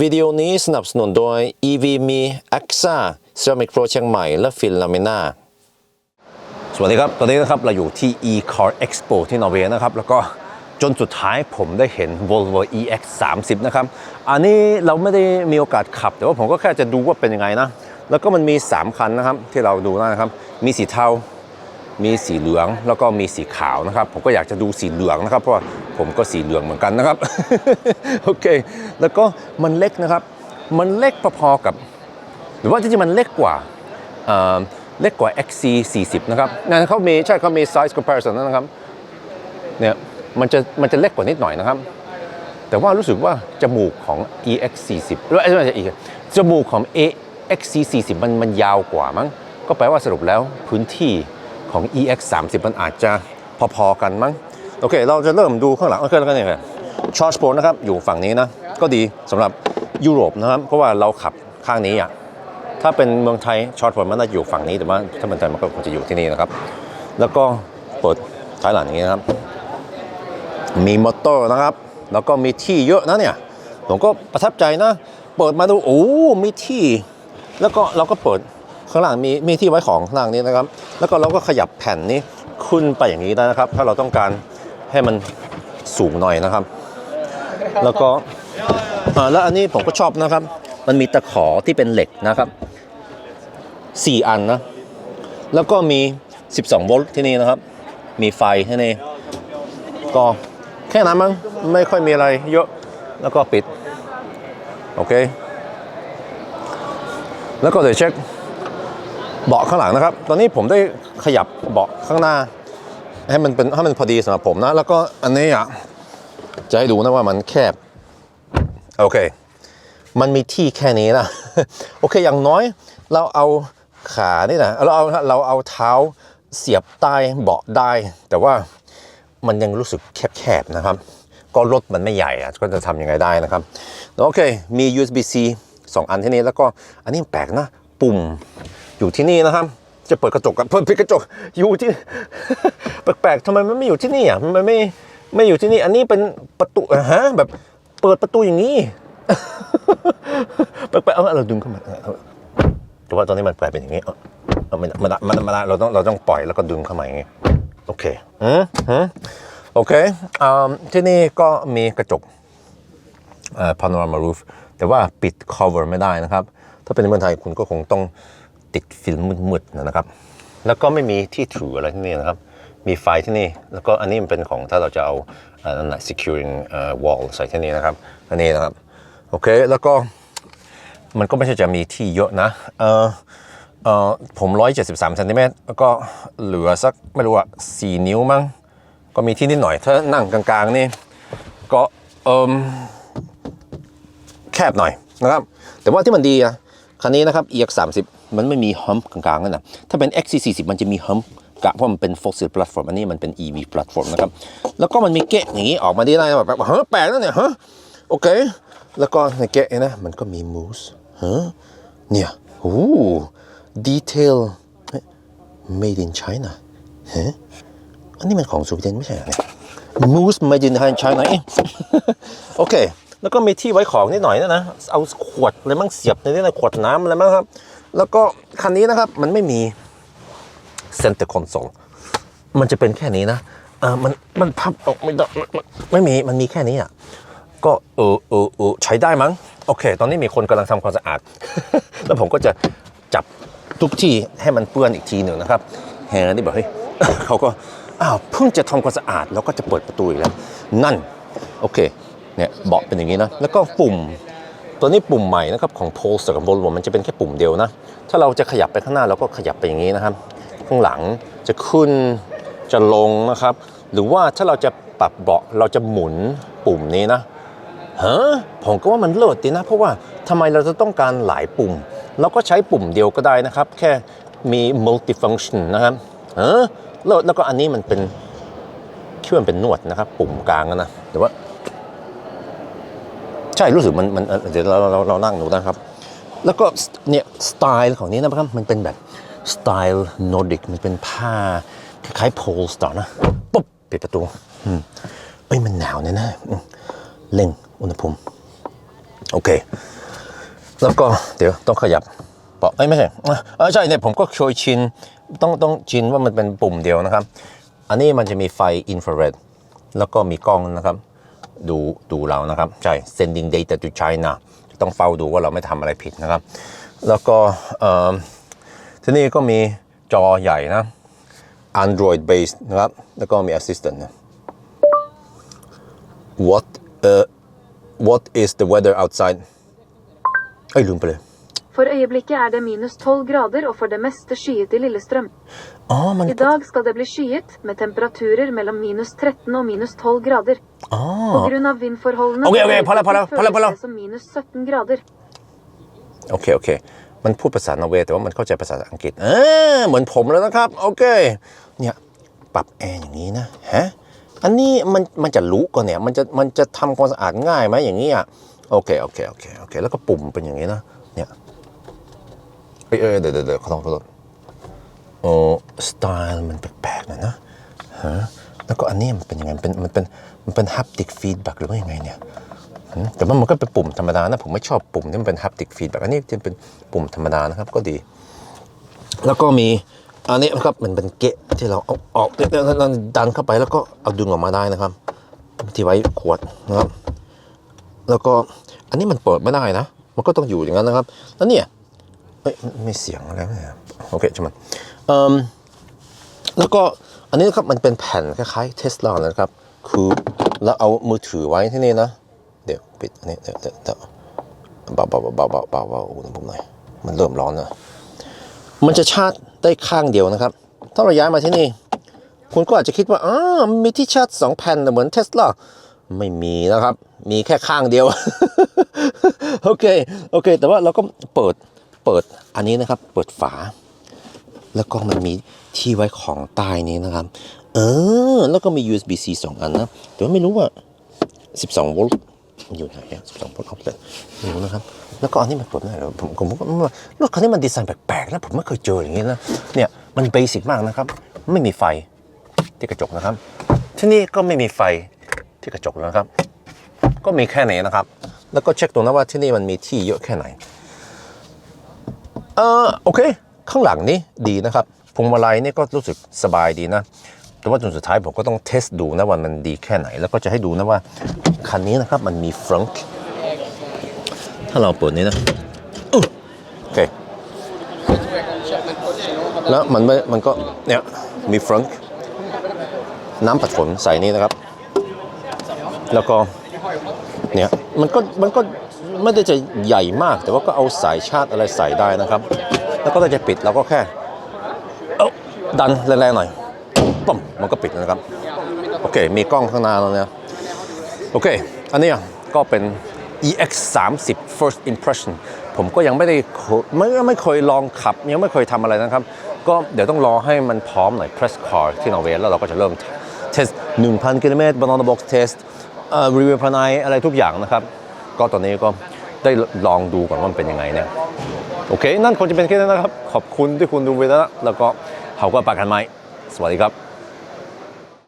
วิดีโอนี้สนับสนุนโดย EV มี AXA Ceramic Pro เชียงใหม่ และฟินลามินาสวัสดีครับ ตอนนี้นะครับ เราอยู่ที่ e-car expo ที่นอร์เวย์นะครับ แล้วก็จนสุดท้ายผมได้เห็น Volvo EX 30นะครับ อันนี้เราไม่ได้มีโอกาสขับ แต่ว่าผมก็แค่จะดูว่าเป็นยังไงนะ แล้วก็มันมี 3 คันนะครับ ที่เราดูนะครับ มีสีเทา มีสีเหลืองแล้วก็มีสีขาวนะครับ ผมก็อยากจะดูสีเหลืองนะครับ เพราะว่าผมก็สีเหลืองเหมือนกันนะครับ โอเค แล้วก็มันเล็กนะครับ มันเล็กพอๆกับ หรือว่าจริงๆมันเล็กกว่าเล็กกว่า XC 40นะครับนั่นเขามีใช่เขามี size comparison นะครับเนี่ยมันจะมันจะเล็กกว่านิดหน่อยนะครับ แต่ว่ารู้สึกว่าจมูกของ EX 40หรือไม่ใช่อีกจมูกของ AXC 40มันมันยาวกว่ามั้งก็แปลว่าสรุปแล้วพื้นที่ ของ EX 30มันอาจจะพอๆกันมั้ง โอเค เราจะเริ่มดูข้างหลังโอเคแล้วกันเนี่ยชอร์จโปรนะครับ อยู่ฝั่งนี้นะ ก็ดีสำหรับยุโรปนะครับ เพราะว่าเราขับข้างนี้อะ ถ้าเป็นเมืองไทยชอร์ตผลมันน่าจะอยู่ฝั่งนี้ แต่ว่าถ้าเป็นไทยมันก็คงจะอยู่ที่นี่นะครับ แล้วก็เปิดท้ายหลังอย่างนี้นะครับ มีมอเตอร์นะครับ แล้วก็มีที่เยอะนะเนี่ย ผมก็ประทับใจนะ เปิดมาดู โอ้ มีที่ แล้วก็เราก็เปิด ข้างล่างมีมีที่ไว้ของข้างล่างนี้นะครับ แล้วก็เราก็ขยับแผ่นนี้ขึ้นไปอย่างนี้ได้นะครับ ถ้าเราต้องการให้มันสูงหน่อยนะครับ แล้วก็อ่าแล้วอันนี้ผมก็ชอบนะครับ มันมีตะขอที่เป็นเหล็กนะครับ4อันนะ แล้วก็มี 12 โวลต์ที่นี่นะครับ มีไฟที่นี่ ก็แค่นั้นมั้ง ไม่ค่อยมีอะไรเยอะ แล้วก็ปิด โอเค แล้วก็เดี๋ยวเช็ค เบาะข้างหลังนะครับ ตอนนี้ผมได้ขยับเบาะข้างหน้า ให้มันเป็นให้มันพอดีสำหรับผมนะ แล้วก็อันนี้อะจะให้ดูนะว่ามันแคบ โอเค มันมีที่แค่นี้นะโอเคอย่างน้อยเราเอาขานี่นะเราเอาเราเอาเท้าเสียบใต้เบาะได้ แต่ว่ามันยังรู้สึกแคบๆนะครับ ก็รถมันไม่ใหญ่อะก็จะทำยังไงได้นะครับ โอเค มี USB-C สองอันที่นี่แล้วก็อันนี้แปลกนะ ปุ่ม อยู่ที่นี่นะครับ จะเปิดกระจกกับเปิดกระจกอยู่ที่ แปลกๆทำไมมันไม่อยู่ที่นี่อะมันไม่ไม่อยู่ที่นี่ อันนี้เป็นประตูอะฮะแบบเปิดประตูอย่างนี้แปลกๆเอาเราดึงเข้ามาแต่ว่าตอนนี้มันแปลเป็นอย่างนี้เออามันมันมันมันเราต้องเราต้องปล่อยแล้วก็ดึงเข้ามาอย่างนี้โอเคอืมอืมโอเคอที่นี่ก็มีกระจกเอ่อ panorama roof แต่ว่าปิด cover ไม่ได้นะครับ ถ้าเป็นในเมืองไทยคุณก็คงต้อง ติดฟิล์มมืดๆนะครับ แล้วก็ไม่มีที่ถืออะไรที่นี่นะครับ มีไฟที่นี่ แล้วก็อันนี้มันเป็นของถ้าเราจะเอาอันแหละ securing wall ใส่ที่นี่นะครับ อันนี้นะครับ โอเค แล้วก็มันก็ไม่ใช่จะมีที่เยอะนะเออเออผม 173เซนติเมตรแล้วก็เหลือสักไม่รู้อะ4นิ้วมั้ง ก็มีที่นิดหน่อย ถ้านั่งกลางๆนี่ ก็เอมแคบหน่อยนะครับ แต่ว่าที่มันดีอะคันนี้นะครับ EX 30 มันไม่มีฮัมกลางๆนั่นนะถ้าเป็น XC 40 มันจะมีฮัมกะเพราะมันเป็น fossil platform อันนี้มันเป็น EV platform นะครับ แล้วก็มันมีเกะอย่างนี้ออกมาได้ได้แบบแบบเฮ้ยแปลกนะเนี่ยฮะโอเค แล้วก็ในเกะนี่นะมันก็มีมูสฮะเนี่ยโอ้ดีเทล made in China ฮะอันนี้มันของสวีเดนไม่ใช่เหรอเนี่ยมูสมาจินไทยชายไหนโอเค แล้วก็มีที่ไว้ของนิดหน่อยนะนะ เอาขวดอะไรมั่งเสียบในนี้นะขวดน้ำอะไรมั่งครับ แล้วก็คันนี้นะครับมันไม่มีเซนเตอร์คอนโซลมันจะเป็นแค่นี้นะเออมันมันพับออกไม่ได้ไม่มีมันมีแค่นี้อะก็เออเออเออใช้ได้มั้งโอเค ตอนนี้มีคนกำลังทำความสะอาด แล้วผมก็จะจับทุกที่ให้มันเปื้อนอีกทีหนึ่งนะครับแฮร์นี่บอกเฮ้ยเขาก็อ้าวเพิ่งจะทำความสะอาดแล้วก็จะเปิดประตูอีกแล้ว นั่น โอเคเนี่ยเบาะเป็นอย่างนี้นะ แล้วก็ปุ่ม ตัวนี้ปุ่มใหม่นะครับของโทสกับโ o ล v o มันจะเป็นแค่ปุ่มเดียวนะ ถ้าเราจะขยับไปข้างหน้าเราก็ขยับไปอย่างนี้นะครับ ข้างหลังจะขึ้นจะลงนะครับ หรือว่าถ้าเราจะปรับเบาะเราจะหมุนปุ่มนี้นะฮะผมก็ว่ามันเลิศดีนะ เพราะว่าทำไมเราจะต้องการหลายปุ่ม เราก็ใช้ปุ่มเดียวก็ได้นะครับ แค่มี multifunction นะครับเออเลิศแล้วก็อันนี้มันเป็นคิดว่ามันเป็นนวดนะครับ ปุ่มกลางอะนะแต่ว่า ใช่รู้สึกมันมันเดี๋ยวเราเราเรานั่งดูนะครับ แล้วก็เนี่ยสไตล์ของนี้นะครับมันเป็นแบบสไตล์นอร์ดิกมันเป็นผ้าคล้ายๆโพลสตาร์นะปุ๊บปิดประตูเอ้ยมันหนาวแน่ๆอืมเร่งอุณหภูมิโอเค แล้วก็เดี๋ยวต้องขยับเปาะเอ้ยไม่ใช่เออใช่เนี่ยผมก็เคยชินต้องต้องชินว่ามันเป็นปุ่มเดียวนะครับ อันนี้มันจะมีไฟอินฟราเรดแล้วก็มีกล้องนะครับ ดูดูเรานะครับใช่ sending data to China ต้องเฝ้าดูว่าเราไม่ทำอะไรผิดนะครับ แล้วก็ที่นี่ก็มีจอใหญ่นะ Android based นะครับ แล้วก็มี assistant นะ What uh, What is the weather outside เอ้ยลืมไปเลย For øyeblikket er det minus 12 grader og for det meste skyet i Lillestrøm. อ๋อมัน I dag skal det bli skyet, med temperaturer mellom minus 13 og minus 12 grader. อ๋อ På grunn av vindforholdene Ok, ok, på palla, palla, øyeblikket palla, palla. føles det som minus 17 grader. โอเคโอเคมันพูดภาษานอร์เวย์แต่ว่ามันเข้าใจภาษาอังกฤษเออเหมือนผมแล้วนะครับ โอเค เนี่ย ปรับแอร์อย่างนี้นะ ฮะ อันนี้มันมันจะรู้ก่อนเนี่ย มันจะมันจะทำความสะอาดง่ายไหมอย่างนี้อะ โอเค โอเค โอเค โอเค แล้วก็ปุ่มเป็นอย่างนี้นะ เนี่ย เอ้ยเอ้ยเดี๋ยวเดี๋ยวขอโทษขอโทษโอ้สไตล์มันแปลกๆหน่อยนะฮะแล้วก็อันนี้มันเป็นยังไง มันเป็นมันเป็นมันเป็น haptic feedback หรือว่ายังไงเนี่ยแต่ว่ามันก็เป็นปุ่มธรรมดานะ ผมไม่ชอบปุ่มที่มันเป็น haptic feedback อันนี้จะเป็นปุ่มธรรมดานะครับ ก็ดี แล้วก็มีอันนี้นะครับมันเป็นเกะที่เราเอาออกเนี่ยดันเข้าไปแล้วก็เอาดึงออกมาได้นะครับ ที่ไว้ขวดนะครับ แล้วก็อันนี้มันเปิดไม่ได้นะ มันก็ต้องอยู่อย่างนั้นนะครับ แล้วเนี่ย อ้ยมีเสียงอะไรไหมเนี่ยโอเคช่างมันเอ่มแล้วก็อันนี้นะครับมันเป็นแผ่นคล้ายๆเทสลานะครับ คือเราเอามือถือไว้ที่นี่นะ เดี๋ยวปิดอันนี้เดี๋ยวเดี๋ยวเดี๋ยวเบาเบาเบาเบาเบาเบาอุณหภูมิหน่อยมันเริ่มร้อนนะมันจะชาร์จได้ข้างเดียวนะครับ ถ้าเราย้ายมาที่นี่ คุณก็อาจจะคิดว่าอ๋อมันมีที่ชาร์จสองแผ่นเหมือนเทสลาไม่มีนะครับ มีแค่ข้างเดียว โอเค โอเค แต่ว่าเราก็เปิด เปิดอันนี้นะครับ เปิดฝา แล้วก็มันมีที่ไว้ของใต้นี้นะครับ เออ แล้วก็มี USB-C สองอันนะ แต่ว่าไม่รู้ว่า 12 โวลต์อยู่ไหนอะ12โวลต์เอาเลยไม่รู้นะครับ แล้วก็อันนี้มันเปิดได้เหรอผมผมก็ว่ารถคันนี้มันดีไซน์แปลกๆนะผมไม่เคยเจออย่างนี้นะ เนี่ยมันเบสิกมากนะครับ ไม่มีไฟที่กระจกนะครับ ที่นี่ก็ไม่มีไฟที่กระจกนะครับ ก็มีแค่นี้นะครับ แล้วก็เช็คตรงนั้นว่าที่นี่มันมีที่เยอะแค่ไหน เออโอเค ข้างหลังนี้ดีนะครับพวงมาลัยนี่ก็รู้สึกสบายดีนะ แต่ว่าจนสุดท้ายผมก็ต้องเทสดูนะว่ามันดีแค่ไหน แล้วก็จะให้ดูนะว่าคันนี้นะครับมันมีฟรังก์ถ้าเราเปิดนี้นะโอเคแล้วมันไม่มันก็เนี่ยมีฟรังก์น้ำปัดฝนใส่นี่นะครับ แล้วก็เนี่ยมันก็มันก็ ไม่ได้จะใหญ่มาก แต่ว่าก็เอาสายชาร์จอะไรใส่ได้นะครับ แล้วก็ถ้าจะปิดเราก็แค่เอ้าดันแรงๆหน่อยปุ๊มมันก็ปิดนะครับโอเค มีกล้องข้างหน้าแล้วเนี่ยโอเค อันนี้ก็เป็น EX 3 0 first impression ผมก็ยังไม่ได้ไม่ไม่เคยลองขับ ยังไม่เคยทำอะไรนะครับ ก็เดี๋ยวต้องรอให้มันพร้อมหน่อย press car ที่นอร์เวย์แล้วเราก็จะเริ่ม test 1,000 กิโลเมตร banana box test เอ่อ review ภายในอะไรทุกอย่างนะครับ ก็ตอนนี้ก็ได้ลองดูก่อนว่ามันเป็นยังไงเนี่ยโอเค นั่นคงจะเป็นแค่นั้นนะครับ ขอบคุณที่คุณดูไปแล้วแล้วก็เขาก็ปากกันไหมสวัสดีครับ